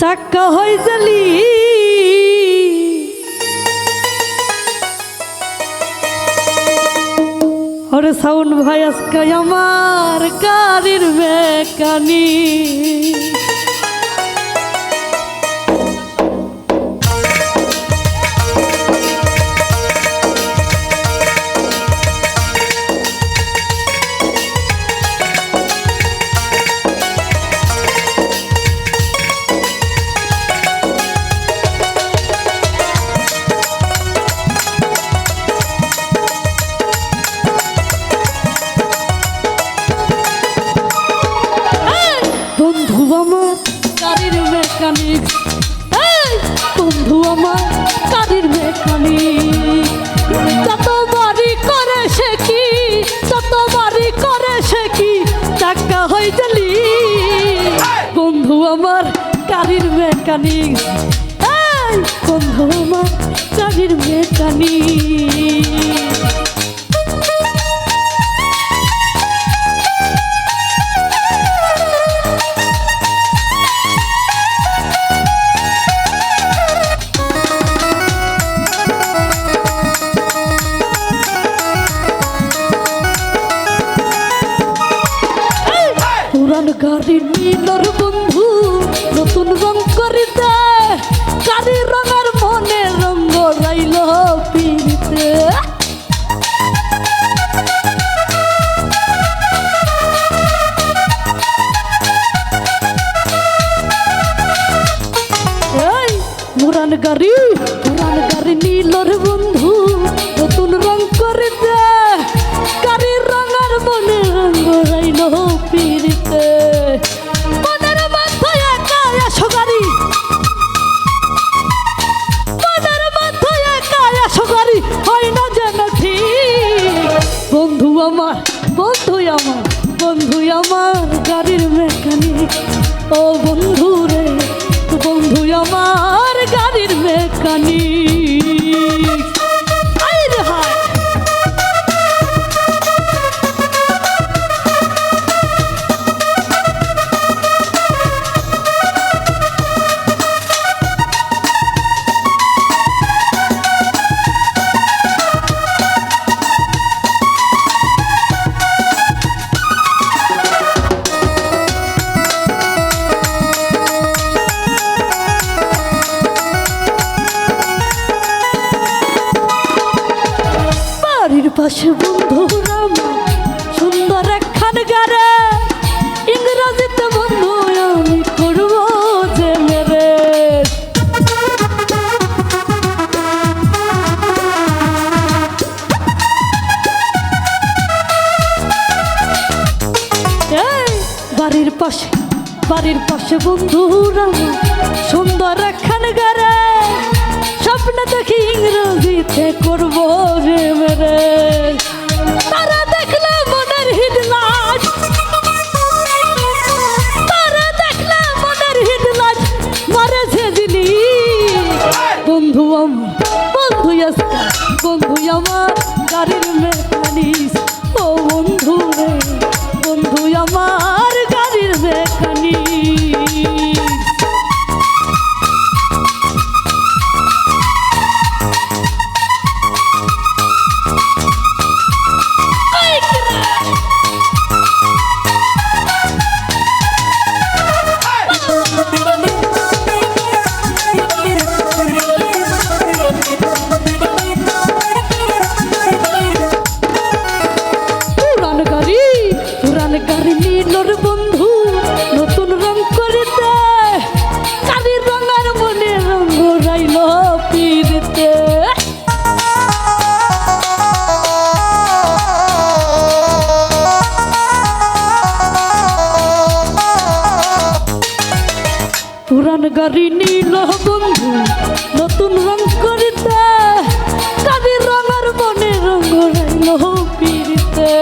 চাক্কা হয়ে জালি। ওরে সাউন্ড ভাই আজকে আমার কারির মেকানি মেকানিক বন্ধু আমার গাড়ির মেকানিক যত বাড়ি করে সে কি যত বাড়ি করে সে কি চাক্কা হয়ে জালি। বন্ধু আমার গাড়ির মেকানিক বন্ধু আমার গাড়ির মেকানিক গাড়ি নীলর বন্ধু, নতুন রং করে দেয় গাড়ির রঙের মনে রঙ্গ রাইল পিড়িতে। গাড়ি পুরান গাড়ি নীলর গাড়ির মেকানিক ও বন্ধু রে বন্ধু আমার গাড়ির মেকানিক বাড়ির পাশে বন্ধুরা সুন্দর একখান গারে। ইংরাজিতে বন্ধু, আমি করব যে মেরে বাড়ির পাশে বাড়ির পাশে বন্ধুরা আমার সুন্দর একখান গারে। গাড়ি নীল বন্ধু নতুন রং করিতে। গাড়ির রঙার মনে রঙ রাইল পিড়তে